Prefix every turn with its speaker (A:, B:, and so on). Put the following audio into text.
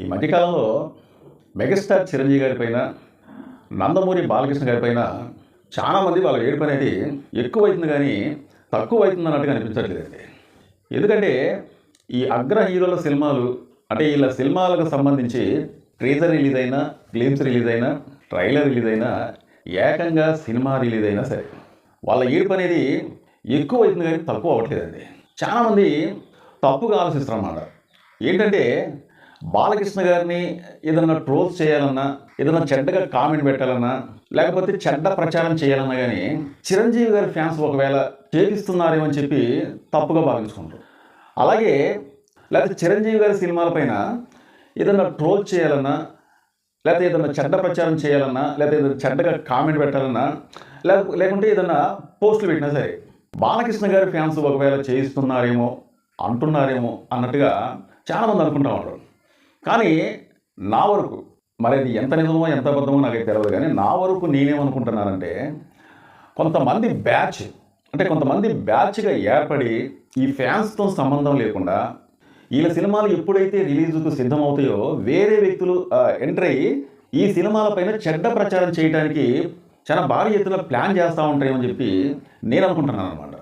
A: ఈ మధ్యకాలంలో మెగాస్టార్ చిరంజీవి గారి పైన నందమూరి బాలకృష్ణ గారి పైన చాలామంది వాళ్ళ ఏడుపు అనేది ఎక్కువ అవుతుంది కానీ తక్కువ అవుతుంది అన్నట్టుగా అనిపించట్లేదండి ఎందుకంటే ఈ అగ్ర హీరోల సినిమాలు అంటే వీళ్ళ సినిమాలకు సంబంధించి ట్రేజర్ రిలీజ్ అయినా గ్లిమ్స్ రిలీజ్ అయినా ట్రైలర్ రిలీజ్ అయినా ఏకంగా సినిమా రిలీజ్ అయినా సరే వాళ్ళ ఏడుపు అనేది ఎక్కువ అవుతుంది కానీ తక్కువ అవ్వట్లేదండి. చాలామంది తప్పుగా ఆలోచిస్తారన్నమాట ఏంటంటే బాలకృష్ణ గారిని ఏదన్నా ట్రోల్స్ చేయాలన్నా ఏదన్నా చెడ్డగా కామెంట్ పెట్టాలన్నా లేకపోతే చెడ్డ ప్రచారం చేయాలన్నా కానీ చిరంజీవి గారి ఫ్యాన్స్ ఒకవేళ చేపిస్తున్నారేమో అని చెప్పి తప్పుగా భావించుకుంటారు. అలాగే లేకపోతే చిరంజీవి గారి సినిమాలపైన ఏదన్నా ట్రోల్ చేయాలన్నా లేకపోతే ఏదైనా చెడ్డ ప్రచారం చేయాలన్నా లేకపోతే ఏదైనా చెడ్డగా కామెంట్ పెట్టాలన్నా లేకుంటే ఏదైనా పోస్టులు పెట్టినా సరే బాలకృష్ణ గారి ఫ్యాన్స్ ఒకవేళ చేయిస్తున్నారేమో అంటున్నారేమో అన్నట్టుగా చాలామంది అనుకుంటా ఉంటారు. కానీ నా వరకు మరి అది ఎంత నిజమో ఎంత అబద్ధమో నాకు తెలియదు కానీ నా వరకు నేనేమనుకుంటున్నానంటే కొంతమంది బ్యాచ్ అంటే కొంతమంది బ్యాచ్గా ఏర్పడి ఈ ఫ్యాన్స్తో సంబంధం లేకుండా వీళ్ళ సినిమాలు ఎప్పుడైతే రిలీజ్కు సిద్ధమవుతాయో వేరే వ్యక్తులు ఎంటర్ అయ్యి ఈ సినిమాలపైన చెడ్డ ప్రచారం చేయడానికి చాలా భారీ ఎత్తున ప్లాన్ చేస్తూ ఉంటాయని చెప్పి నేను అనుకుంటున్నాను అనమాట